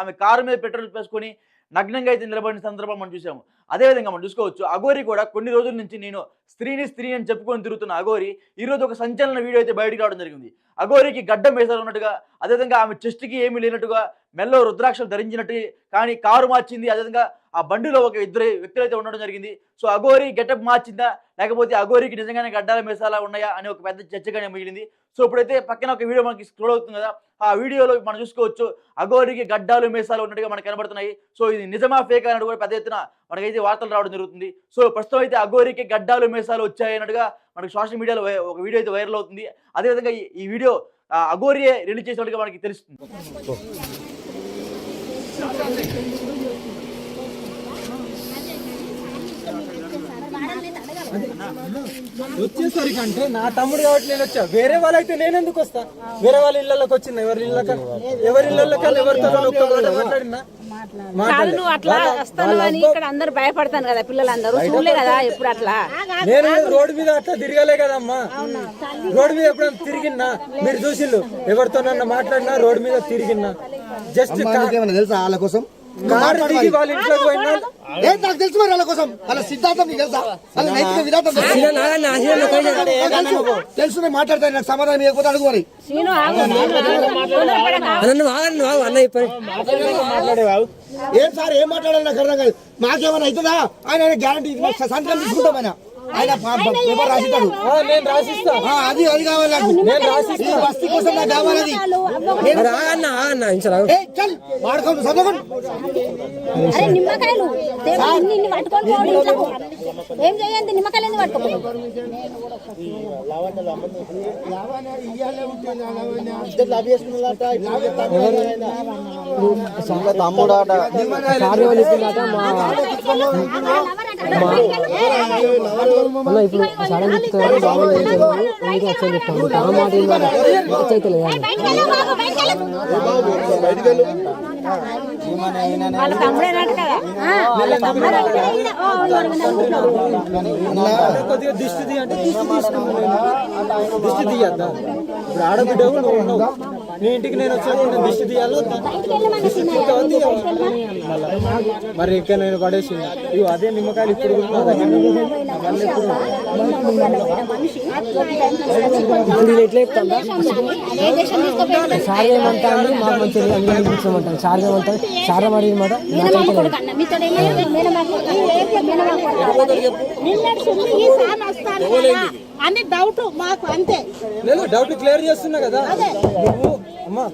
ఆమె కారు మీద పెట్రోల్ వేసుకొని నగ్నంగా అయితే నిలబడిన సందర్భం మనం చూసాము. అదేవిధంగా మనం చూసుకోవచ్చు అఘోరి కూడా కొన్ని రోజుల నుంచి నేను స్త్రీని స్త్రీ అని చెప్పుకొని తిరుగుతున్న అఘోరి ఈ రోజు ఒక సంచలన వీడియో అయితే బయటకు రావడం జరిగింది. అఘోరికి గడ్డం వేసారు ఉన్నట్టుగా అదేవిధంగా ఆమె చెస్ట్కి ఏమీ లేనట్టుగా మెల్లో రుద్రాక్షలు ధరించినట్టు కానీ కారు మార్చింది అదేవిధంగా ఆ బండిలో ఒక ఇద్దరు వ్యక్తులు అయితే ఉండడం జరిగింది. సో అఘోరి గెటప్ మార్చిందా? లేకపోతే అఘోరికి నిజంగానే గడ్డాల మేసాలా ఉన్నాయా? అని ఒక పెద్ద చర్చగానే మిగిలింది. సో ఇప్పుడైతే పక్కన ఒక వీడియో మనకి స్క్రోల్ అవుతుంది కదా ఆ వీడియోలో మనం చూసుకోవచ్చు అఘోరికి గడ్డాలు మేసాలు ఉన్నట్టుగా మనకు కనబడుతున్నాయి. సో ఇది నిజమా ఫేక్ అన్నట్టు కూడా పెద్ద ఎత్తున మనకైతే వార్తలు రావడం జరుగుతుంది. సో ప్రస్తుతం అయితే అఘోరికి గడ్డాలు మేసాలు వచ్చాయి అన్నట్టుగా మనకి సోషల్ మీడియాలో ఒక వీడియో అయితే వైరల్ అవుతుంది. అదేవిధంగా ఈ- వీడియో అఘోరియే రిలీజ్ చేసినట్టుగా మనకి తెలుస్తుంది. వచ్చేసరికి అంటే నా తమ్ముడు కాబట్టి నేను వచ్చా. వేరే వాళ్ళైతే నేను ఎందుకు వస్తా? వేరే వాళ్ళ ఇళ్ళకి వచ్చింది? ఎవరి ఇళ్ళకి? ఎవరి ఇళ్ళకి ఎవరితో మాట్లాడినా? కాదు నువ్వు అట్లా వస్తాను అని ఇక్కడ అందరు భయపడతాను కదా పిల్లలందరూ. చూడలే కదా ఎప్పుడు అట్లా. నేను రోడ్డు మీద అట్లా తిరగలే కదమ్మా. రోడ్డు మీద ఎప్పుడైనా తిరిగినా మీరు చూసిల్లు ఎవరితోనన్నా మాట్లాడినా రోడ్డు మీద తిరిగినా జస్ట్ తెలుసా వాళ్ళ కోసం? కారు దిగి వాళ్ళ ఇంట్లోకి పోయినా ఏ నాకు తెలుసు మరి వాళ్ళ కోసం. వాళ్ళ సిద్ధాంతం నీకు తెలుసా? వాళ్ళ నైతిక విధానం తెలుసా? తెలుసు. నేను మాట్లాడతాను నాకు సమాధానం ఇవ్వకపోతే అడుగు మరి. ఏం సార్ ఏం మాట్లాడాలి? నాకు అర్థం కాదు. మాకేమైనా అవుతుందా? ఆయన ఆయన గ్యారంటీ సంతకం తీసుకుంటాం ఆయన. ఆయన ప- ప- పేపర్ రాసిస్తాడు. ఆ, నేను రాసిస్తా. ఆ, అది అది కావాలి నేను రాసిస్తా. ఈ బస్తీ కోసం నాకు కావాలి అది. ఏ, చల్. వాడుకోండి చదవకండి అరే నిమ్మకాయలు. దేవుడు ఇన్ని ఇన్ని పట్టుకొని పోడు ఇంట్లోకి. ఏం చేయండి? నిమ్మకాయలు ఎందుకు పట్టుకోపోయి తమ్ముడాట. వాళ్ళ తమ్ముడేనట్టు కదా వాళ్ళ తమ్ముడేనట్టు కదా. దిష్టి అంటే దిష్టి దిష్టి తీయద్దా ఇప్పుడు ఆడబిడ్డ నీ ఇంటికి నేను వచ్చినప్పుడు నేను దిష్టి తీయాలి. మరి ఇంకా నేను పడేసి ఇవి అదే నిమ్మకాయలు ఇప్పుడు. సార్ ఏమంటాడు మాకు సార్ ఏమంటాడు సార్ మరి మాట మేనమామ అని డౌట్ మాకు అంతే. లేదు డౌట్ క్లియర్ చేస్తున్నా కదా. నువ్వు అమ్మా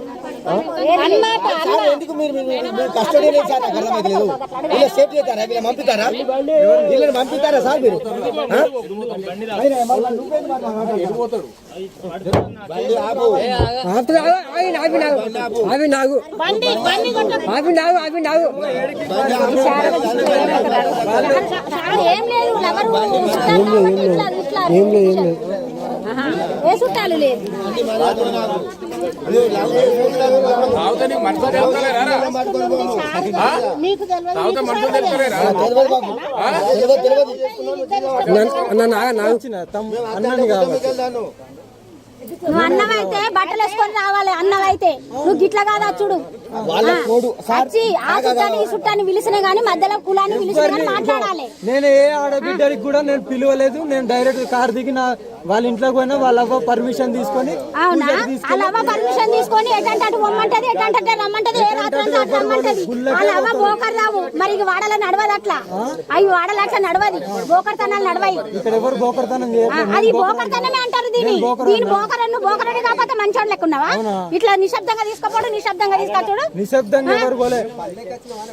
సార్ ఎందుకు మీరు మీరు- కస్టడీ లేదు సార్ నాకు అర్థమైతలేదు వీళ్ళ సేఫ్ చేస్తారా? వీళ్ళ పంపిస్తారా వీళ్ళని పంపిస్తారా సార్ మీరు. అవి కొట్ట. అవి నాకు అవి సార్ ఏం లేదు. ఏం లేదు ఏం చుట్టాలు లేదు మీకు తెలియదు తెలియదు అన్న నువ్వు అన్నమైతే బట్టలు వేసుకొని రావాలి అన్నమైతే నువ్వు గిట్ల కాదా చూడు. వచ్చి ఆ చుట్టాన్ని ఈ చుట్టాన్ని పిలిచిన గానీ మధ్యలో కులాన్ని పిలిచిన గానీ మాట్లాడాలి. నేను ఏ ఆడబిడ్డకి కూడా నేను పిలవలేదు. నేను డైరెక్ట్ కార్ దిగి నా వాళ్ళ ఇంట్లోకి పోయినా వాళ్ళ అవ్వ పర్మిషన్ తీసుకొని అవునా? పూజకి తీసుకెళ్ళి వాళ్ళ అవ్వ పర్మిషన్ తీసుకొని ఎటంటే అటు పొమ్మంటది ఎటంటే అటు రమ్మంటది ఏ రాత్రి అంతా అటు రమ్మంటది. వాళ్ళ అవ్వ బోకర్ రావు. మరి వాడలో నడవదు అట్లా. అవి వాడలు అట్లా నడవది. బోకర్ తనాలు నడవాయి. ఇక్కడ ఎవరు గోకర్తనం ఆ, చేయట్లేదు అది బోకర్ తనమే అంటారు దీన్ని. దీని బోకర్ కాకపోతే మంచోడు లెక్కున్నావా? ఇట్లా నిశ్శబ్దంగా తీసుకోపోడు నిశ్శబ్దంగా తీసుకొచ్చుడు? నిశ్శబ్దంగా ఎవరు పోలే?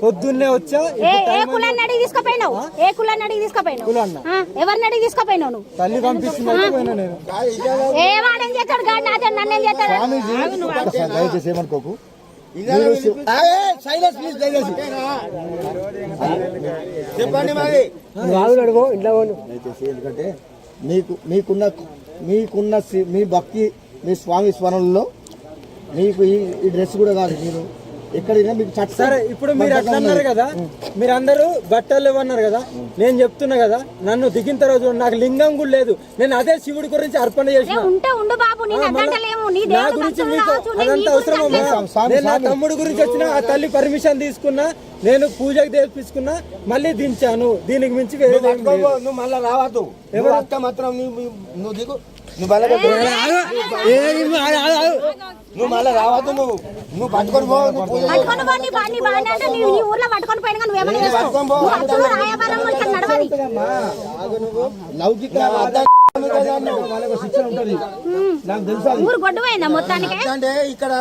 పొద్దున్నే వచ్చా ఏ ఏ కులాన్ని అడిగి తీసుకుపోయినావు? ఏ కులాన్ని అడిగి తీసుకుపోయినావు? ఎవరిని అడిగి తీసుకుపోయినావు నువ్వు? తల్లి పంపిస్తున్నట్టు పోయినా నేను. ఏ వాడేం చేస్తాడు? గాడి నాతో నన్నేం చేస్తాడు? ఒక్కసారి దయచేసి ఏమనుకోకు. ఏ. చెప్పండి మరి. రాదు అడుగు ఇంట్లో పోను దయచేసి ఎందుకంటే మీకు మీకున్న మీకున్న సి- మీ భక్తి మీ స్వామి స్మరణలో మీకు ఈ ఈ డ్రెస్ కూడా కాదు మీరు. ఎక్కడైనా మీకు చట్ట సరే ఇప్పుడు మీరు అట్లా అన్నారు కదా మీరు అందరూ బట్టలు ఇవ్వన్నారు కదా నేను చెప్తున్నా కదా నన్ను దిగిన తర్వాత నాకు లింగం కూడా లేదు. నేను అదే శివుడి గురించి అర్పణ చేసిన. నీ గురించి మీకు అదంతా అవసరం నేను నా. తమ్ముడు గురించి వచ్చిన ఆ తల్లి పర్మిషన్ తీసుకున్నా నేను పూజకు తెప్పించుకున్నా మళ్ళీ దించాను. దీనికి మించి నువ్వు మళ్ళా రావద్దు. ఎవరు? అత్త మాత్రం నువ్వు దిగు. నువ్వు మళ్ళా నువ్వు మళ్ళా రావద్దు నువ్వు. నువ్వు పట్టుకొని పో లౌకిక. ఊరు మొత్తానికి? ఇక్కడ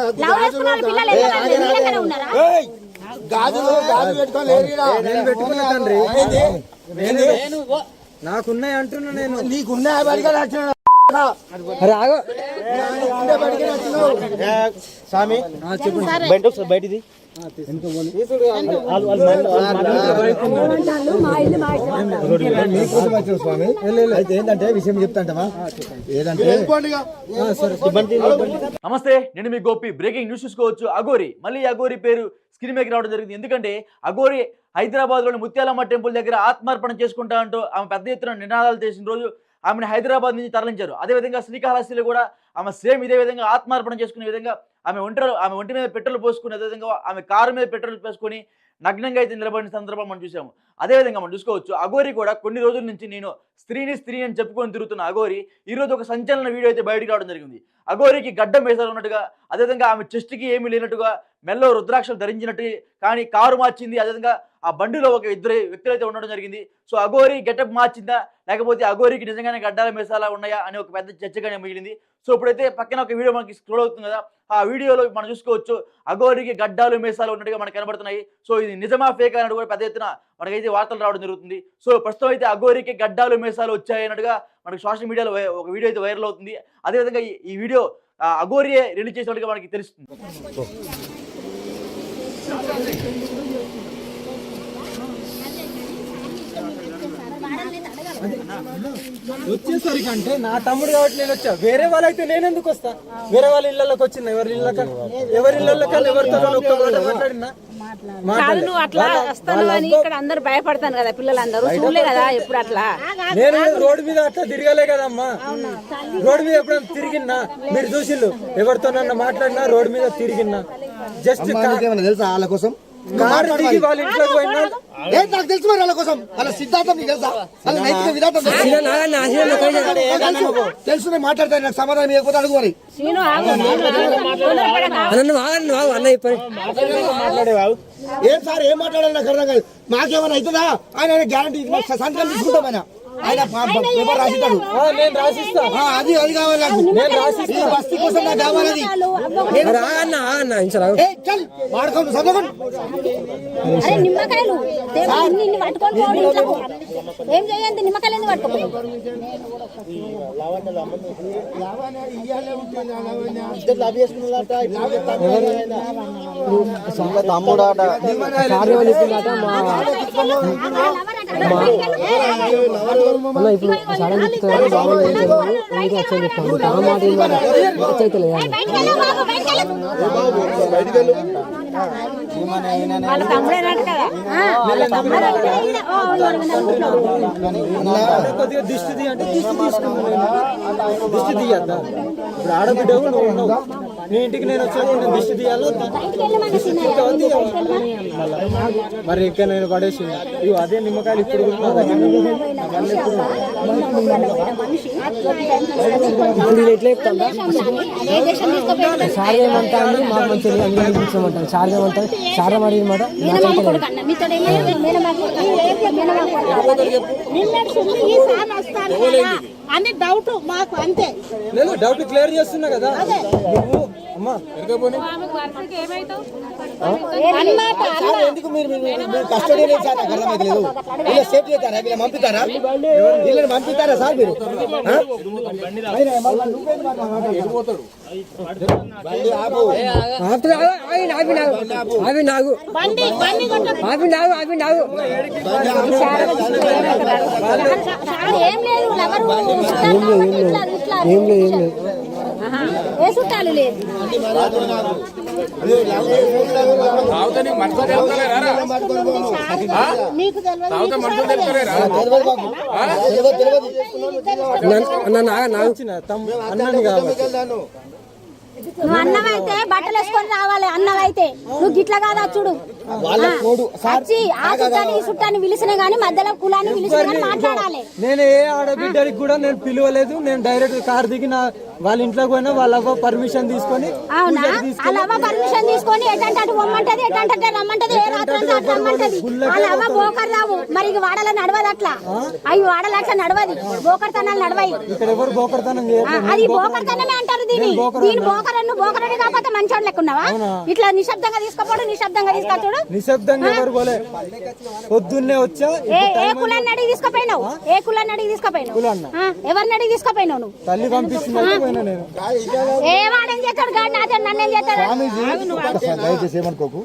గాజులు గాజులు? నాకున్నాయి అంటున్నా నేను. నీకున్న బడిగా నచ్చిన స్వామి. బయట బయటిది. అయితే ఏంటంటే విషయం చెప్తాంటవా ఏదంటే నమస్తే నేను మీ గోపి. బ్రేకింగ్ న్యూస్ చూసుకోవచ్చు. అగోరి మళ్ళీ అగోరి పేరు స్క్రీన్ మీదకి రావడం జరిగింది. ఎందుకంటే అగోరి హైదరాబాద్లోని ముత్యాలమ్మ టెంపుల్ దగ్గర ఆత్మార్పణ చేసుకుంటా అంటూ ఆమె పెద్ద ఎత్తున నినాదాలు చేసిన రోజు ఆమెను హైదరాబాద్ నుంచి తరలించారు. అదేవిధంగా శ్రీకాళహస్తిలో కూడా ఆమె సేమ్ ఇదే విధంగా ఆత్మార్పణ చేసుకునే విధంగా ఆమె ఒంటరి ఆమె ఒంటి మీద పెట్రోల్ పోసుకుని అదేవిధంగా ఆమె కారు మీద పెట్రోల్ పోసుకొని నగ్నంగా అయితే నిలబడిన సందర్భం మనం చూసాము. అదేవిధంగా మనం చూసుకోవచ్చు అగోరి కూడా కొన్ని రోజుల నుంచి నేను స్త్రీని స్త్రీ అని చెప్పుకొని తిరుగుతున్న అగోరి ఈ రోజు ఒక సంచలన వీడియో అయితే బయటకు రావడం జరిగింది. అగోరికి గడ్డం వేసారు ఉన్నట్టుగా అదేవిధంగా ఆమె చెస్ట్కి ఏమీ లేనట్టుగా మెల్లో రుద్రాక్షలు ధరించినట్టు కానీ కారు మార్చింది. అదేవిధంగా ఆ బండిలో ఒక ఇద్దరు వ్యక్తులు అయితే ఉండడం జరిగింది. సో అగోరి గెటప్ మార్చిందా? లేకపోతే అగోరికి నిజంగానే గడ్డాల మేసాలా ఉన్నాయా? అని ఒక పెద్ద చర్చగానే మిగిలింది. సో ఇప్పుడైతే పక్కన ఒక వీడియో మనకి స్క్రోల్ అవుతుంది కదా ఆ వీడియోలో మనం చూసుకోవచ్చు అగోరికి గడ్డాలు మేసాలు ఉన్నట్టుగా మనకు కనబడుతున్నాయి. సో ఇది నిజమా ఫేక్ అన్నట్టు కూడా పెద్ద ఎత్తున మనకైతే వార్తలు రావడం జరుగుతుంది. సో ప్రస్తుతం అయితే అగోరికి గడ్డాలు మేసాలు వచ్చాయి అన్నట్టుగా మనకి సోషల్ మీడియాలో ఒక వీడియో అయితే వైరల్ అవుతుంది. అదేవిధంగా ఈ- ఈ వీడియో అగోరియే రిలీజ్ చేసినట్టుగా మనకి తెలుస్తుంది. వచ్చేసరికి అంటే నా తమ్ముడు కాబట్టి నేను వచ్చా. వేరే వాళ్ళైతే నేను ఎందుకు వస్తా? వేరే వాళ్ళ ఇళ్ళకి వచ్చిన ఎవరి ఇళ్ళకి ఎవరి ఇళ్ళకి ఎవరితో ఒక్క మాట మాట్లాడినా? కాదు మాట్లాడలే. నువ్వు అట్లా వాళ్ళ- వస్తాను అని ఇక్కడ అందరు భయపడతాను కదా పిల్లలందరూ. చూడలే కదా ఎప్పుడు అట్లా. నేను రోడ్డు మీద అట్లా తిరగలే కదమ్మా. రోడ్డు మీద ఎప్పుడైనా తిరిగినా మీరు చూసిల్లు ఎవరితోనన్నా మాట్లాడినా రోడ్డు మీద తిరిగినా జస్ట్ తెలుసా వాళ్ళ కోసం? కారు దిగి వాళ్ళ ఇంట్లోకి పోయినా? ఏ నాకు తెలుసు మరి వాళ్ళ కోసం. వాళ్ళ సిద్ధాంతం నీకు తెలుసా? వాళ్ళ నైతిక విధానం తెలుసా? తెలుసు. తెలుసు. నేను మాట్లాడతాను నాకు సమాధానం ఇవ్వకపోతే అడుగు మరి. ఏం సార్ ఏం మాట్లాడాలి నాకు అర్థం కాదు. మాకేమైనా అవుతుందా? ఆయన గ్యారంటీ సంతకం తీసుకుంటాం ఆయన. ఆయన పేపర్ రాసిస్తాడు. నేను రాసిస్తా. ఆ, అది అది కావాలి నాకు నేను రాసిస్తా. ఈ బస్తీ కోసం నాకు ఇంచరా ఏ చల్. వాడుకోండి అరే నిమ్మకాయలు. దేవుడు ఇన్ని ఇన్ని పట్టుకొని పోడు ఇంట్లోకి. ఏం చేయండి నిమ్మకాయలు ఎందుకు పట్టుకోపోయి తమ్ముడాట కార్యం వాళ్ళు ఇప్పిందాక మా అన్న ఇప్పుడు సడన్ చెప్తారు బాబు ఏం తెలియదు అందుకే వచ్చి చెప్తాను మాట వాళ్ళ. కొద్దిగా దిష్టి అంటే తీయద్దా? ఇప్పుడు ఆడబిడ్డ నీ ఇంటికి నేను వచ్చాను నేను దిష్టి తీయాలి. మరి ఇంకా నేను పడేసి ఇవి అదే నిమ్మకాయలు ఇప్పుడు సార్ మాకు అందుకని కూర్చోమంటాను సార్ ఏమంటాను సార్ మరి మాట నిన్నటి అని డౌట్ మాకు అంతే. లేదు డౌట్ క్లియర్ చేస్తున్నా కదా. నువ్వు అమ్మా ఎందుకు మీరు మీరు- మీరు- మీరు కస్టడీ లేదు సార్ నాకు వీళ్ళ? సేఫ్ చేస్తారా? వీళ్ళని సార్ మీరు? ఆపి. నాగు ఆపి. నాగు. బండి బండి కొట్ట ఆపి నాగు ఆపి. నాగు ఏం లేదు ఏం లేదు. ఏం చుట్టాలు లేదు. తెలియదు అన్న నువ్వు అన్నమైతే బట్టలు వేసుకొని రావాలి అన్నమైతే నువ్వు గిట్ల కాదా చూడు. వాళ్ళ ఆ, కోడు సార్ వచ్చి ఆ చుట్టాన్ని ఈ చుట్టాన్ని పిలిచిన గానీ మధ్యలో కులాన్ని పిలిచిన గానీ మాట్లాడాలి. నేను ఏ ఆడబిడ్డకి కూడా నేను పిలవలేదు. నేను డైరెక్ట్ కార్ దిగి నా వాళ్ళ ఇంట్లోకి పోయినా వాళ్ళ అవ్వ పర్మిషన్ తీసుకొని అవునా? వాళ్ళ అవ్వ పర్మిషన్ తీసుకొని ఎటంటే అటు పొమ్మంటది ఎటంటే అటు రమ్మంటది ఏ రాత్రి అంతా అటు రమ్మంటది. వాళ్ళ అవ్వ బోకర్ రావు. మరి ఇక వాడలో నడవదు అట్లా. అవి వాడలు అట్లా నడవది. బోకర్ తనాలు నడవాయి. ఇక్కడ ఎవరు చేయట్లేదు అది బోకర్ తనమే అంటారు దీని దీని బోకర్ నువ్వు బోకర్ అని కాకపోతే మంచోడు లెక్కున్నావా? ఇట్లా నిశ్శబ్దంగా తీసుకపోడు నిశ్శబ్దంగా తీసుకొచ్చుడు నిశ్శబ్దంగా ఎవరు పోలే? పొద్దున్నే వచ్చా ఏ కులాన్ని అడిగి తీసుకుపోయినావు? ఏ కులాన్ని అడిగి తీసుకుపోయినావు? ఎవరిని అడిగి తీసుకుపోయినావు నువ్వు? తల్లి పోయినా నేను? ఏ వాడేం చేస్తాడు? గాడి నాతో నన్నేం చేస్తాడు? ఒక్కసారి దయచేసి ఏమనుకోకు.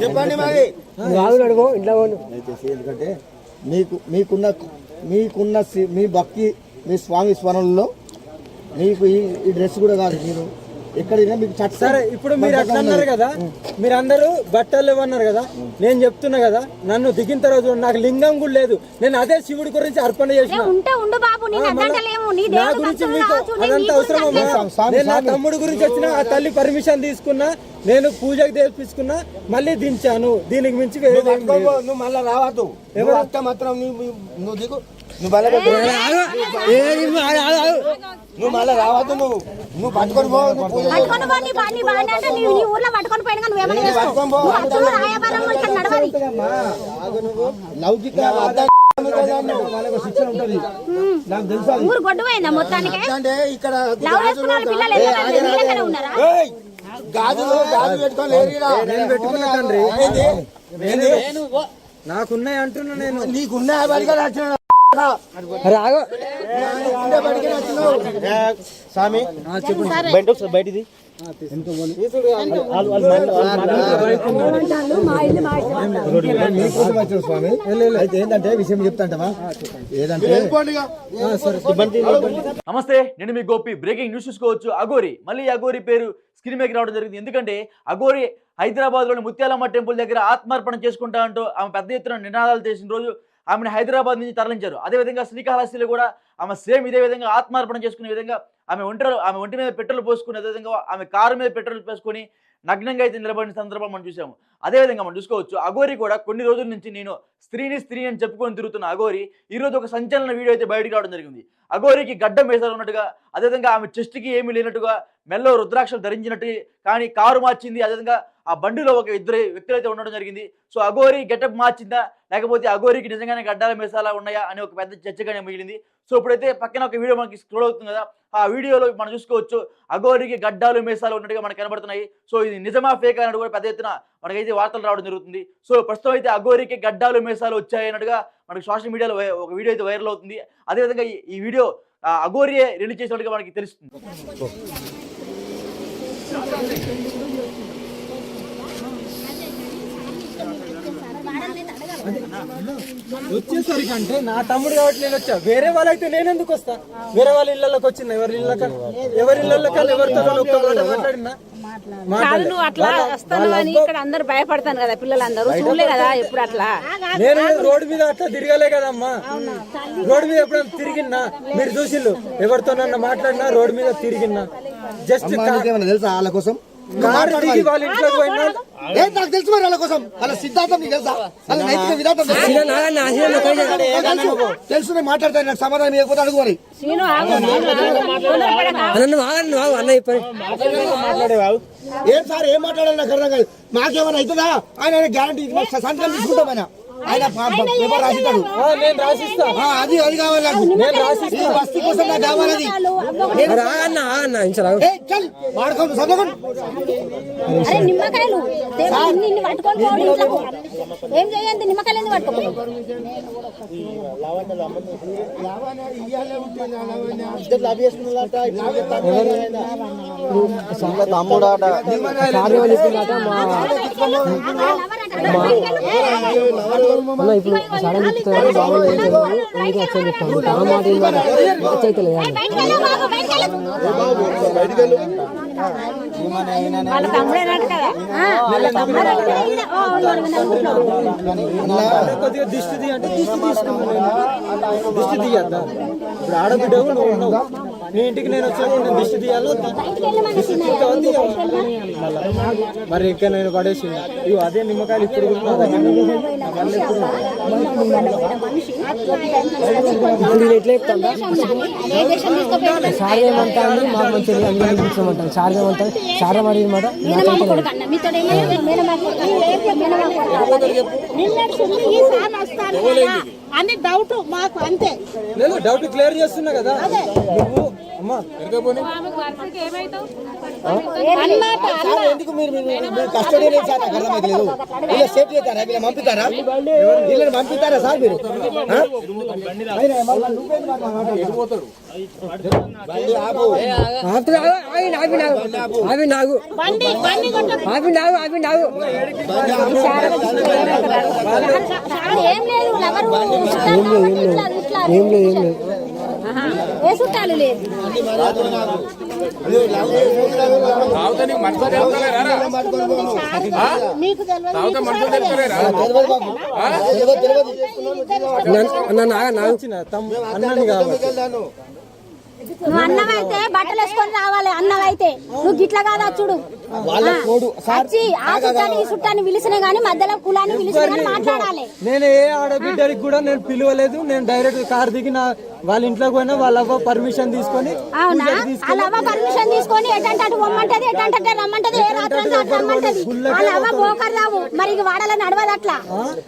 చెప్పండి మరి. అడుగు ఇంట్లో దయచేసి ఎందుకంటే మీకు మీకున్న మీకున్న మీ భక్తి మీ స్వామి స్మరణలో మీకు ఈ ఈ డ్రెస్ కూడా కాదు మీరు. ఎక్కడైనా మీకు చట్ట సరే ఇప్పుడు మీరు అట్లా అన్నారు కదా మీరు అందరూ బట్టలు ఇవ్వన్నారు కదా నేను చెప్తున్నా కదా నన్ను దిగిన తర్వాత నాకు లింగం కూడా లేదు. నేను అదే శివుడి గురించి అర్పణ చేసిన. ఉంటే ఉండు బాబు నేను అద్దంటలేము నీ గురించి మీకు నేను నీ అదంతా నేను. తమ్ముడు గురించి వచ్చిన ఆ తల్లి పర్మిషన్ తీసుకున్నా నేను పూజకు తెప్పించుకున్నా మళ్ళీ దించాను. దీనికి మించి. నువ్వు మళ్ళా రావద్దు. ఎవరు? అత్త మాత్రం నువ్వు దిగు. నువ్వు మళ్ళా నువ్వు మళ్ళా రావద్దు నువ్వు. నువ్వు పట్టుకొని పో లౌకిక ఇక్కడ? నాకున్నాయి అంటున్నా నేను. నీకున్న బడిగా స్వామి. బయట బయటిది. స్వామి అయితే ఏంటంటే విషయం చెప్తాంటవా ఏదంటే నమస్తే నేను మీ గోపి. బ్రేకింగ్ న్యూస్ చూసుకోవచ్చు. అగోరి మళ్ళీ ఈ అగోరి పేరు స్క్రీన్ మీదకి రావడం జరిగింది. ఎందుకంటే అగోరి హైదరాబాద్లోని ముత్యాలమ్మ టెంపుల్ దగ్గర ఆత్మార్పణ చేసుకుంటా అంటూ ఆమె పెద్ద ఎత్తున నినాదాలు చేసిన రోజు ఆమెను హైదరాబాద్ నుంచి తరలించారు. అదేవిధంగా శ్రీకాళహస్తిలో కూడా ఆమె సేమ్ ఇదే విధంగా ఆత్మార్పణ చేసుకునే విధంగా ఆమె ఒంటరి ఆమె ఒంటి మీద పెట్రోల్ పోసుకునే విధంగా ఆమె కారు మీద పెట్రోల్ పోసుకొని నగ్నంగా అయితే నిలబడిన సందర్భం మనం చూసాము అదేవిధంగా మనం చూసుకోవచ్చు అగోరి కూడా కొన్ని రోజుల నుంచి నేను స్త్రీని స్త్రీ అని చెప్పుకొని తిరుగుతున్న అగోరి ఈ రోజు ఒక సంచలన వీడియో అయితే బయటకు రావడం జరిగింది. అగోరికి గడ్డం వేసాలన్నట్టుగా అదేవిధంగా ఆమె చెస్ట్కి ఏమీ లేనట్టుగా మెల్లో రుద్రాక్షలు ధరించినట్టు కానీ కారు మార్చింది అదేవిధంగా ఆ బండిలో ఒక ఇద్దరు వ్యక్తులు అయితే ఉండడం జరిగింది. సో అఘోరి గెటప్ మార్చిందా? లేకపోతే అగోరికి నిజంగానే గడ్డాల మెసాలా ఉన్నాయా? అని ఒక పెద్ద చర్చగానే మిగిలింది. సో ఇప్పుడైతే పక్కన ఒక వీడియో మనకి స్క్రోల్ అవుతుంది కదా ఆ వీడియోలో మనం చూసుకోవచ్చు అగోరికి గడ్డాలు మేసాలు ఉన్నట్టుగా మనకు కనబడుతున్నాయి. సో ఇది నిజమా ఫేక్ అన్నట్టు కూడా పెద్ద ఎత్తున మనకైతే వార్తలు రావడం జరుగుతుంది. సో ప్రస్తుతం అయితే అగోరికి గడ్డాలు మేసాలు వచ్చాయి అన్నట్టుగా మనకి సోషల్ మీడియాలో ఒక వీడియో అయితే వైరల్ అవుతుంది. అదేవిధంగా ఈ- వీడియో అఘోరియే అగోరియే రిలీజ్ చేసినట్టుగా మనకి తెలుస్తుంది. వచ్చేసరికి అంటే నా తమ్ముడు కాబట్టి నేను వచ్చా. వేరే వాళ్ళైతే నేను ఎందుకు వస్తా? వేరే వాళ్ళ ఇళ్ళకి వచ్చిన ఎవరి ఇళ్ళకి ఎవరి ఇళ్ళకి ఎవరితో ఒక్క మాట మాట్లాడినా? కాదు నువ్వు అట్లా వస్తాను అని ఇక్కడ అందరు భయపడతాను కదా పిల్లలందరూ. చూడలే కదా ఎప్పుడు అట్లా. నేను రోడ్డు మీద అట్లా తిరగలే కదమ్మా. రోడ్డు మీద ఎప్పుడైనా తిరిగినా మీరు చూసిల్లు ఎవరితోనన్నా మాట్లాడినా రోడ్డు మీద తిరిగినా జస్ట్ తెలుసా వాళ్ళ కోసం? కారు దిగి వాళ్ళ. ఇంట్లోకి పోయినా? ఏ నాకు తెలుసు మరి వాళ్ళ కోసం. వాళ్ళ సిద్ధాంతం నీకు తెలుసా? వాళ్ళ నైతిక విధానం తెలుసా? తెలుసు. తెలుసు. నేను మాట్లాడతాను నాకు సమాధానం ఇవ్వకపోతే అడుగు మరి. ఏం సార్ ఏం మాట్లాడాలి నాకు అర్థం కాదు. మాకేమైనా అవుతుందా? ఆయన గ్యారంటీ సంతకం తీసుకుంటాం ఆయన. ఆయన పేపర్ రాసిస్తాడు. ఆ, నేను రాసిస్తా. ఆ, అది అది కావాలి నాకు. నేను రాసిస్తా. ఈ బస్తీ కోసం నాకు ఇంచరా ఏ చల్. వాడుకోండి అరే నిమ్మకాయలు. పట్టుకొని. ఏం చేయండి? నిమ్మకాయలు ఎందుకు తమ్ముడాట మా అన్న ఇప్పుడు సడన్ చెప్తారు బాబు అందుకే వచ్చి చెప్తాను ఆ మాట విన్నారా అయితే వాళ్ళ తమ్ముడేనట్టు కదా కొద్దిగా దిష్టి అంటే తీయద్దా ఇప్పుడు ఆడబిడ్డ నువ్వు నీ ఇంటికి నేను వచ్చాను నేను దిష్టి తీయాలి. మరి ఇంకా నేను పడేసి ఇవి అదే నిమ్మకాయలు ఇప్పుడు సార్ ఏమంటాను మాకు మంచిగా అందరినీ కూర్చోమంటాను సార్ ఏమంటాను సార్ అడిగిన మాట నాకైతే లేదు. అని డౌట్ మాకు అంతే. డౌట్ క్లియర్ చేస్తున్నా కదా. నువ్వు ఎందుకు మీరు కస్టడీ లేదు సార్ నాకు అర్థమైతలేదు వీళ్ళ సేఫ్ చేస్తారా వీళ్ళ పంపిస్తారా వీళ్ళని పంపిస్తారా సార్ మీరు. అవి బండి బండి కొట్ట అవి నాకు అవి నాకు ఏం లేదు ఏం లేదు ఏం లేదు ఏ చుట్టాలు లేదు మీకు తెలియదు అన్నని కావాలి. నువ్వు అన్నమైతే బట్టలు వేసుకొని రావాలి అన్నమైతే నువ్వు గిట్ల కాదా చూడు. వచ్చి ఆ చుట్టాన్ని ఈ చుట్టాన్ని పిలిచిన గానీ మధ్యలో కులాన్ని పిలిచిన గానీ మాట్లాడాలి. నేను ఏ ఆడబిడ్డకి కూడా నేను పిలవలేదు. నేను డైరెక్ట్ కార్ దిగి నా వాళ్ళ ఇంట్లోకి పోయినా వాళ్ళ అవ్వ పర్మిషన్ తీసుకొని అవునా? వాళ్ళ అవ్వ పర్మిషన్ తీసుకొని ఎటంటే పొమ్మంటది ఎటంటే రమ్మంటది ఏ రాత్రి రమ్మంటది. వాళ్ళ అవ్వ బోకర్ రావు. మరి ఇక వాడల నడవదు అట్లా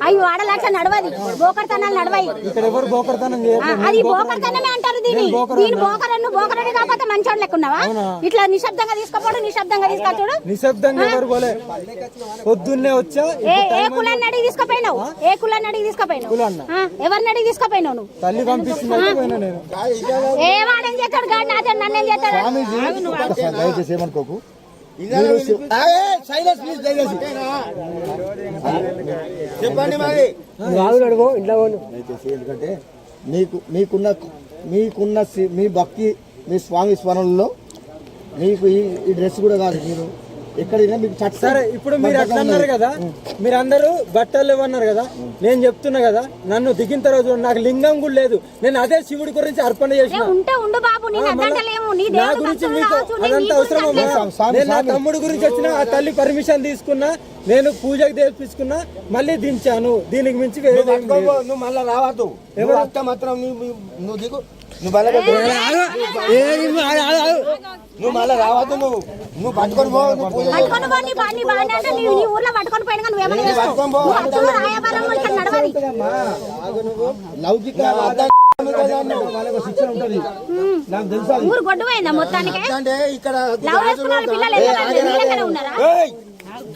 అవి వాడల అట్లా నడవది. బోకర్తనాలు నడవయి. ఇక్కడ ఎవరు బోకర్తనం అది బోకర్తనమే అంటారు దీన్ని. దీని బోకరన్ను బోకరని కాకపోతే మంచోడు లెక్కున్నావా? ఇట్లా నిశ్శబ్దంగా తీసుకపోవడం నిశ్శబ్దంగా తీసుకొచ్చుడు? నిశ్శబ్దంగా ఎవరు పోలే? పొద్దున్నే వచ్చా ఏ ఏ కులాన్ని అడిగి తీసుకుపోయినావు? ఏ కులాన్ని అడిగి తీసుకుపోయినావు? ఎవరిని అడిగి తీసుకుపోయినావు నువ్వు? తల్లి పంపిస్తుంది పోయినా నేను. ఏ చేస్తాడు? గాడి నాతో నన్నేం చేస్తాడు? ఒక్కసారి దయచేసి ఏమనుకోకు. ఏ. చెప్పండి మరి. ఎందుకంటే మీకు మీకున్న మీకున్న సి- మీ భక్తి మీ స్వామి స్మరణలో మీకు ఈ ఈ డ్రెస్ కూడా కాదు మీరు. ఎక్కడైనా మీకు చట్ట సరే ఇప్పుడు మీరు అట్లా అన్నారు కదా మీరు అందరూ బట్టలు ఇవ్వన్నారు కదా నేను చెప్తున్నా కదా నన్ను దిగిన తర్వాత నాకు లింగం కూడా లేదు. నేను అదే శివుడి గురించి అర్పణ చేసిన. ఉంటే ఉండు బాబు నేను అద్దంటలేము నీ గురించి మీకు అదంతా నేను నా. తమ్ముడు గురించి వచ్చిన ఆ తల్లి పర్మిషన్ తీసుకున్నా నేను పూజకు తెప్పించుకున్నా మళ్ళీ దించాను. దీనికి మించి. నువ్వు మళ్ళా రావద్దు. ఎవరు? అత్త మాత్రం నువ్వు దిగు. నువ్వు మళ్ళా నువ్వు మళ్ళా రావద్దు నువ్వు. నువ్వు పట్టుకొని పో లౌకిక ఇక్కడ!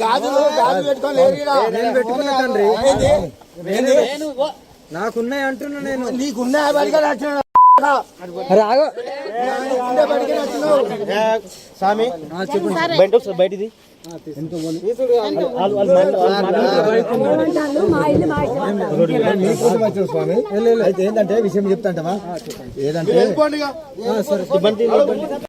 గాజులు గాజులు పెట్టుకొని లేరు? నాకున్నాయి అంటున్నా నేను. నీకున్న బడిగా బయటిది. అయితే ఏంటంటే విషయం చెప్తాంటవా ఏదంటే?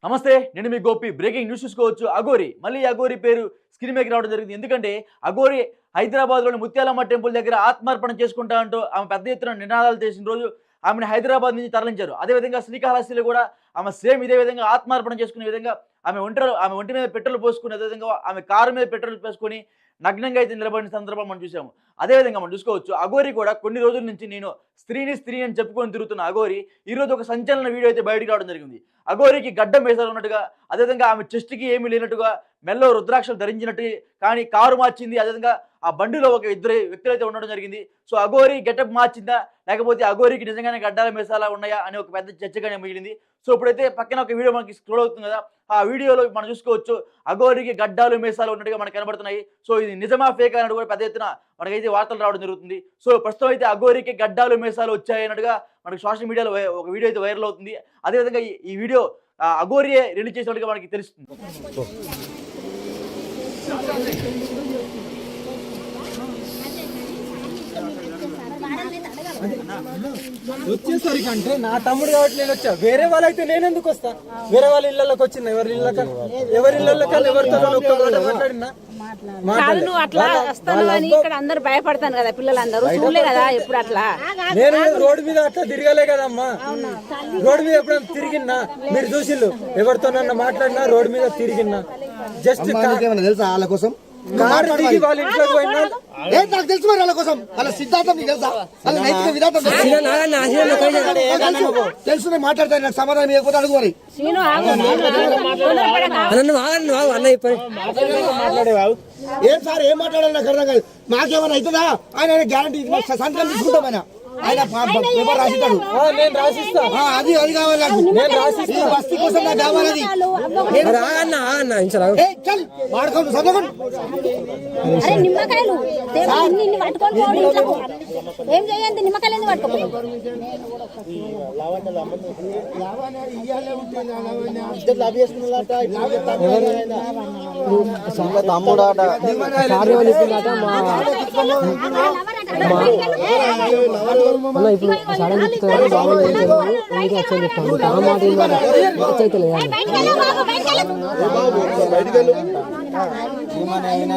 నమస్తే నేను మీ గోపి. బ్రేకింగ్ న్యూస్ చూసుకోవచ్చు. అగోరి మళ్ళీ అగోరి పేరు స్క్రీన్ మీదకి రావడం జరిగింది. ఎందుకంటే అగోరి హైదరాబాద్లోని ముత్యాలమ్మ టెంపుల్ దగ్గర ఆత్మార్పణ చేసుకుంటా అంటూ ఆమె పెద్ద ఎత్తున నినాదాలు చేసిన రోజు ఆమెను హైదరాబాద్ నుంచి తరలించారు. అదేవిధంగా శ్రీకాళహస్తిలో కూడా ఆమె సేమ్ ఇదే విధంగా ఆత్మార్పణ చేసుకునే విధంగా ఆమె ఒంటరి ఆమె ఒంటి మీద పెట్రోల్ పోసుకునే విధంగా ఆమె కారు మీద పెట్రోల్ పోసుకొని నగ్నంగా అయితే నిలబడిన సందర్భం మనం చూసాము. అదేవిధంగా మనం చూసుకోవచ్చు అగోరి కూడా కొన్ని రోజుల నుంచి నేను స్త్రీని స్త్రీ అని చెప్పుకొని తిరుగుతున్న అగోరి ఈ రోజు ఒక సంచలన వీడియో అయితే బయటకు రావడం జరిగింది. అగోరికి గడ్డం వేసాలు ఉన్నట్టుగా అదేవిధంగా ఆమె చెస్ట్కి ఏమీ లేనట్టుగా మెల్లో రుద్రాక్షలు ధరించినట్టు కానీ కారు మార్చింది అదేవిధంగా ఆ బండిలో ఒక ఇద్దరు వ్యక్తులు అయితే ఉండడం జరిగింది. సో అఘోరి గెటప్ మార్చిందా? లేకపోతే అగోరికి నిజంగానే గడ్డాల మెసాలా ఉన్నాయా? అని ఒక పెద్ద చర్చగానే మిగిలింది. సో ఇప్పుడైతే పక్కన ఒక వీడియో మనకి స్క్రోల్ అవుతుంది కదా ఆ వీడియోలో మనం చూసుకోవచ్చు అగోరికి గడ్డాలు మేసాలు ఉన్నట్టుగా మనకు కనబడుతున్నాయి. సో ఇది నిజమా ఫేక్ అన్నట్టు కూడా పెద్ద ఎత్తున మనకైతే వార్తలు రావడం జరుగుతుంది. సో ప్రస్తుతం అయితే అగోరికి గడ్డాలు మేసాలు వచ్చాయి అన్నట్టుగా మనకి సోషల్ మీడియాలో ఒక వీడియో అయితే వైరల్ అవుతుంది. అదేవిధంగా ఈ- వీడియో ఆ, రిలీజ్ చేసినట్టుగా మనకి తెలుస్తుంది. వచ్చేసరికి అంటే నా తమ్ముడు కాబట్టి నేను వచ్చా. వేరే వాళ్ళైతే నేను ఎందుకు వస్తా? వేరే వాళ్ళ ఇళ్ళకి వచ్చిన ఎవరి ఇళ్ళకి ఎవరి ఇళ్ళకి ఎవరితో ఒక్క మాట మాట్లాడినా? కాదు నువ్వు అట్లా వస్తాను అని ఇక్కడ అందరు భయపడతాను కదా పిల్లలందరూ. చూడలే కదా ఎప్పుడు అట్లా. నేను రోడ్డు మీద అట్లా తిరగలే కదమ్మా. రోడ్డు మీద ఎప్పుడైనా తిరిగినా మీరు చూసిల్లు ఎవరితోనన్నా మాట్లాడినా రోడ్డు మీద తిరిగినా జస్ట్ తెలుసా వాళ్ళ కోసం? కారు దిగి వాళ్ళ. ఇంట్లోకి పోయినా? ఏ నాకు తెలుసు మరి వాళ్ళ కోసం. వాళ్ళ సిద్ధాంతం నీకు తెలుసా? వాళ్ళ నైతిక విధానం తెలుసా? తెలుసు. నేను మాట్లాడతాను. నాకు సమాధానం ఇవ్వకపోతే అడుగు మరి. సీను ఆగు, సీను ఆగు. తొందరపడకు. అన్న ఇప్పుడు. ఏం సార్ ఏం మాట్లాడాలి నాకు అర్థం కాదు. మాకేమైనా అవుతుందా? ఆయన గ్యారంటీ సంతకం తీసుకుంటాం ఆయన. ఆయన పేపర్ రాసిస్తాడు నేను రాసిస్తా ఆ, అది అది కావాలి నాకు నేను రాసిస్తా ఈ బస్తీ కోసం నాకు కావాలి అది అన్న అన్న ఇంచరా ఏ, చల్ వాడుకోండి చదవకండి అరే నిమ్మకాయలు పట్టుకొని ఇంట్లోకి. ఏం చేయండి ఎందుకు మా అన్న ఇప్పుడు సడన్ తెలియదు ఎందుకు వచ్చని చెప్తాను మాట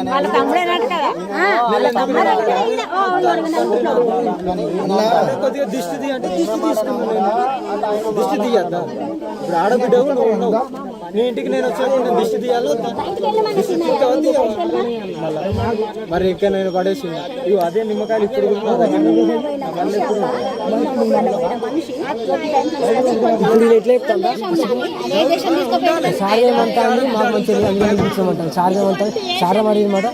వాళ్ళ కదా. కొద్దిగా దిష్టి అంటే తీయద్దా? ఇప్పుడు ఆడబిడ్డ నీ ఇంటికి నేను వచ్చాక నేను దిష్టి తీయాలి. మరి ఇక్కడ నేను పడేసి ఇవి అదే నిమ్మకాయలు ఇప్పుడు సార్ ఏమంటా మాకు మంచిగా అందరినీ కూర్చోమంటాను సార్ ఏమంటారు? సార్ మరి మాట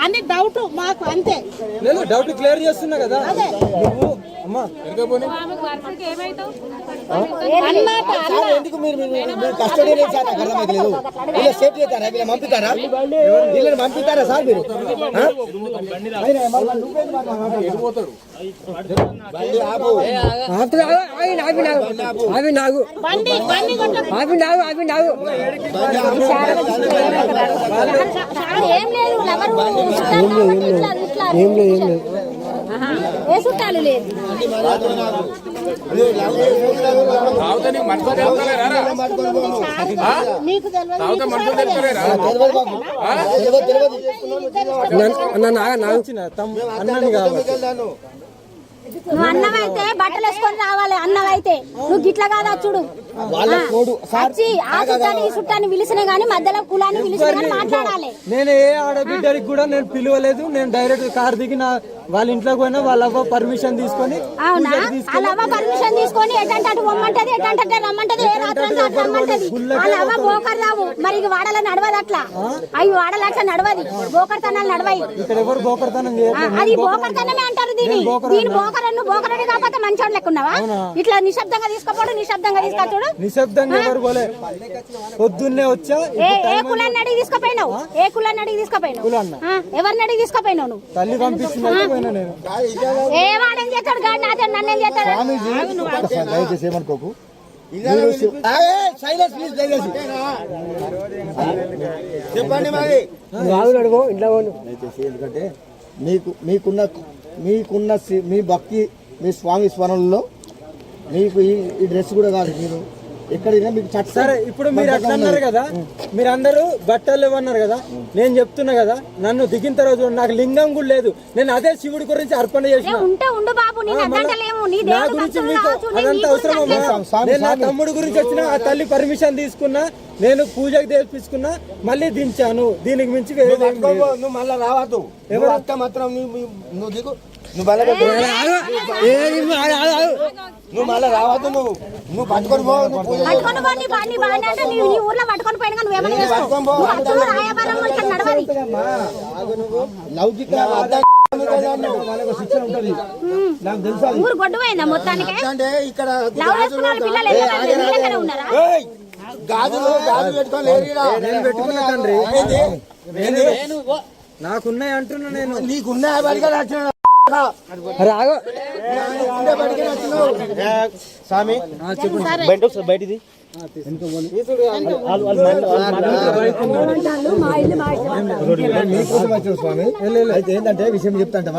అని డౌట్ మాకు అంతే. నేను డౌట్ క్లియర్ చేస్తున్నా కదా. నువ్వు అమ్మా ఎందుకు మీరు మీరు- మీరు- మీరు కస్టడీ లేదు సార్ నాకు అర్థమైతలేదు వీళ్ళ సేఫ్ చేస్తారా? వీళ్ళ పంపిస్తారా వీళ్ళని పంపిస్తారా సార్ మీరు? అవి ఏం లేదు ఏం లేదు ఏం చుట్టాలు లేదు నాగా నాకు వచ్చిన తమ్ము అన్నని కావాలి నువ్వు అన్నమైతే బట్టలు వేసుకొని రావాలి అన్నమైతే నువ్వు గిట్ల కాదా చూడు. వచ్చి ఆ చుట్టాన్ని ఈ చుట్టాన్ని పిలిచిన గానీ మధ్యలో కులాన్ని పిలిచిన గానీ మాట్లాడాలి. నేను ఏ ఆడబిడ్డకి కూడా నేను పిలవలేదు. నేను డైరెక్ట్ కార్ దిగి నా వాళ్ళ ఇంట్లోకి పోయినా వాళ్ళ అవ్వ పర్మిషన్ తీసుకొని అవునా? వాళ్ళ అవ్వ పర్మిషన్ తీసుకొని ఎటంటే పొమ్మంటది ఎటంటే రమ్మంటది ఏ రాత్రి రమ్మంటది. వాళ్ళ అవ్వ బోకర్ రావు. మరి వాడల నడవదు అట్లా? అవి వాడల అట్లా నడవది. బోకర్ తనాలు నడవాయి. ఇక్కడ ఎవరు చేయట్లేదు అది బోకర్ తనమే అంటారు దీని దీని బోకర్ నువ్వు బోకరని కాకపోతే మంచోడు లెక్కున్నావా? ఇట్లా నిశ్శబ్దంగా తీసుకోపోడు నిశ్శబ్దంగా తీసుకొచ్చుడు నిశ్శబ్దంగా ఎవరు పోలే? పొద్దున్నే వచ్చా ఏ ఏ కులాన్ని అడిగి తీసుకుపోయినావు? ఏ కులాన్ని అడిగి తీసుకుపోయినావు? ఎవరిని అడిగి తీసుకుపోయినావు నువ్వు? తల్లి పంపించిందంటే పోయినా నేను. ఏ వాడేం చేస్తాడు? గాడి నాతో నన్నేం చేస్తాడు? ఒక్కసారి దయచేసి ఏమనుకోకు. సైలెన్స్ ప్లీజ్ దయచేసి. చెప్పండి మరి. ఎందుకంటే మీకు మీకున్న మీకున్న సి- మీ భక్తి మీ స్వామి స్మరణలో మీకు ఈ ఈ డ్రెస్ కూడా కాదు మీరు. ఎక్కడైనా మీకు చట్ట సరే ఇప్పుడు మీరు అట్లా అన్నారు కదా మీరందరూ బట్టలు ఇవ్వన్నారు కదా నేను చెప్తున్నా కదా నన్ను దిగిన తర్వాత నాకు లింగం కూడా లేదు. నేను అదే శివుడి గురించి అర్పణ చేసిన. ఉంటే ఉండు బాబు నేను అద్దంటలేము నీ గురించి మీకు అదంతా నేను నా. తమ్ముడు గురించి వచ్చిన ఆ తల్లి పర్మిషన్ తీసుకున్నా నేను పూజకు తెప్పించుకున్నా మళ్ళీ దించాను. దీనికి మించి. నువ్వు మళ్ళా రావద్దు. ఎవరు? అక్క మాత్రం నువ్వు నువ్వు దిగు. నువ్వు మళ్ళా నువ్వు మళ్ళా రావద్దు నువ్వు. నువ్వు పట్టుకొని పో పట్టుకొని పో, నీ బా- నీ బాగానే అంటే నీ నీ ఊర్లో పట్టుకొని పోయినా కానీ నువ్వేమన్నా చేసుకో. పట్టుకొని పో. నువ్వు అచ్చుడు రాయబారం ఇక్కడ నడవది. లౌకిక. ఊరు మొత్తానికి? పిల్లలు ఉన్నారా! గాజులు గాజులు పెట్టుకొని పెట్టుకున్నా తండ్రి? నాకున్నాయి అంటున్నా నేను. నీకున్న బడిగా స్వామి. బయట బయటిది. ఏంటంటే విషయం ఏదంటే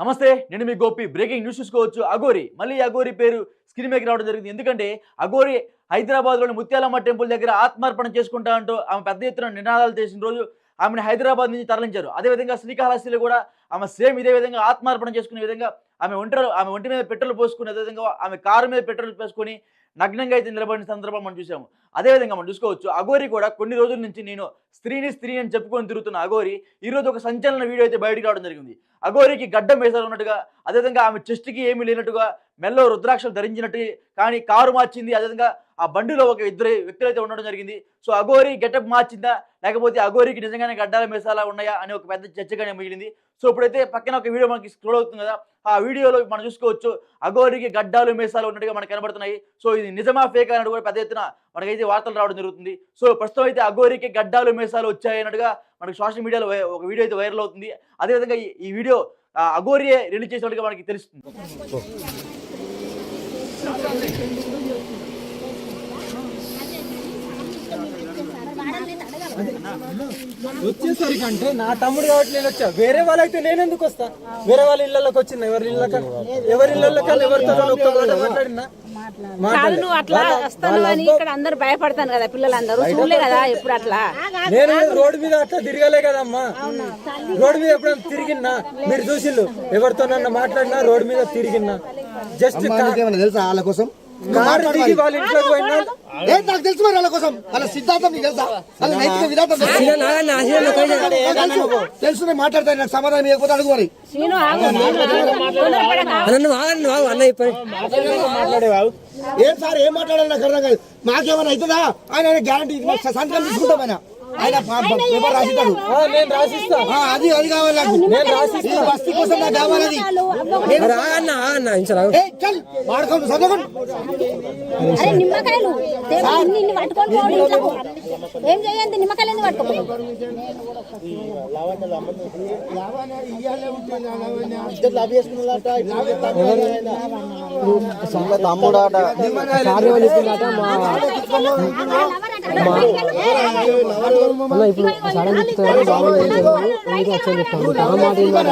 నమస్తే నేను మీ గోపి. బ్రేకింగ్ న్యూస్ చూసుకోవచ్చు. అగోరి మళ్ళీ ఈ అగోరి పేరు స్క్రీన్ మీదకి రావడం జరిగింది. ఎందుకంటే అగోరి హైదరాబాద్లోని ముత్యాలమ్మ టెంపుల్ దగ్గర ఆత్మార్పణ చేసుకుంటా అంటూ ఆమె పెద్ద ఎత్తున నినాదాలు చేసిన రోజు ఆమెను హైదరాబాద్ నుంచి తరలించారు. అదేవిధంగా శ్రీకాళహస్తిలో కూడా ఆమె సేమ్ ఇదే విధంగా ఆత్మార్పణ చేసుకునే విధంగా ఆమె ఒంటరి ఆమె ఒంటి మీద పెట్రోల్ పోసుకునే విధంగా ఆమె కారు మీద పెట్రోల్ పోసుకొని నగ్నంగా అయితే నిలబడిన సందర్భం మనం చూసాము. అదేవిధంగా మనం చూసుకోవచ్చు అగోరి కూడా కొన్ని రోజుల నుంచి నేను స్త్రీని స్త్రీ అని చెప్పుకొని తిరుగుతున్న అగోరి ఈరోజు ఒక సంచలన వీడియో అయితే బయటికి రావడం జరిగింది. అగోరికి గడ్డం వేసారు ఉన్నట్టుగా అదేవిధంగా ఆమె చెస్ట్కి ఏమీ లేనట్టుగా మెల్లో రుద్రాక్షలు ధరించినట్టు కానీ కారు మార్చింది అదేవిధంగా ఆ బండిలో ఒక ఇద్దరు వ్యక్తులు అయితే ఉండడం జరిగింది. సో అగోరి గెటప్ మార్చిందా? లేకపోతే అగోరికి నిజంగానే గడ్డాల మెసాలా ఉన్నాయా? అని ఒక పెద్ద చర్చగానే మిగిలింది. సో ఇప్పుడైతే పక్కన ఒక వీడియో మనకి స్క్రోల్ అవుతుంది కదా ఆ వీడియోలో మనం చూసుకోవచ్చు అగోరికి గడ్డాలు మేసాలు ఉన్నట్టుగా మనకు కనబడుతున్నాయి. సో ఇది నిజమా ఫేక్ అన్నట్టు కూడా పెద్ద ఎత్తున మనకైతే వార్తలు రావడం జరుగుతుంది. సో ప్రస్తుతం అయితే అగోరికి గడ్డాలు మేసాలు వచ్చాయి అన్నట్టుగా మనకి సోషల్ మీడియాలో ఒక వీడియో అయితే వైరల్ అవుతుంది. అదేవిధంగా ఈ- ఈ వీడియో ఆ, అగోరియే రిలీజ్ చేసినట్టుగా మనకి తెలుస్తుంది. 아니 야, వచ్చేసరికి అంటే నా తమ్ముడు కాబట్టి నేను వచ్చా. వేరే వాళ్ళైతే నేను ఎందుకు వస్తా? వేరే వాళ్ళ ఇళ్ళకి వచ్చిన ఎవరి ఇళ్ళకి ఎవరి ఇళ్ళకి ఎవరితో ఒక్క మాట మాట్లాడినా? కాదు నువ్వు అట్లా వస్తాను అని ఇక్కడ అందరు భయపడతాను కదా పిల్లలందరూ. చూడలే కదా ఎప్పుడు అట్లా. నేను రోడ్డు మీద అట్లా తిరగలే కదమ్మా. రోడ్డు మీద ఎప్పుడైనా తిరిగినా మీరు చూసిల్లు ఎవరితోనన్నా మాట్లాడినా రోడ్డు మీద తిరిగినా జస్ట్ తెలుసా వాళ్ళ కోసం? కారు దిగి వాళ్ళ ఇంట్లోకి పోయినా ఏ నాకు తెలుసు మరి వాళ్ళ కోసం. వాళ్ళ సిద్ధాంతం నీకు తెలుసా? వాళ్ళ నైతిక విధానం తెలుసా? తెలుసు. తెలుసు. నేను మాట్లాడతాను నాకు సమాధానం ఇవ్వకపోతే అడుగు మరి. ఏం సార్ ఏం మాట్లాడాలి నాకు అర్థం కాదు. మాకేమైనా అవుతుందా? ఆయన గ్యారంటీ సంతకం తీసుకుంటాం ఆయన. ఆయన పా- పా- పేపర్ రాసిస్తాడు. ఆ, నేను రాసిస్తా. ఆ, అది అది కావాలి నాకు. బస్తీ కోసం నాకు కావాలి. అది ఏ, చల్. వాడుకోండి చదవకండి. అరే నిమ్మకాయలు. దేవా, ఇన్ని ఇన్ని పట్టుకొని పోడు ఇంట్లోకు. ఏం చేయండి నిమ్మకాయలు ఎందుకు పట్టుకోపోయి తమ్ముడాట. కార్యం అని చెప్పిందట మా అన్న ఇప్పుడు సడన్ చెప్తున్నారు బాబు ఏం చదువు చెప్తాను మాట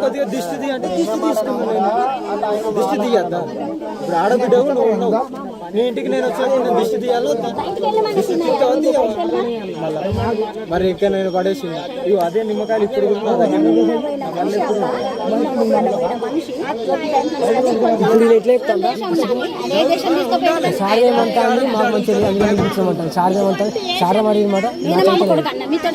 కొద్దిగా దిష్టి అంటే దిష్టి తీసుకున్నాను దిష్టి తీయద్దా? ఇప్పుడు ఆడబిడ్డవు నువ్వు ఉన్నావు నీ ఇంటికి నేను వచ్చినప్పుడు దిష్టి తీయాలో? మరి ఇంకా నేను పడేసి ఇవి అదే నిమ్మకాయలు ఇప్పుడు సార్ మాకు మంచిది సార్ సార్ అడిగిన మాట. మీతో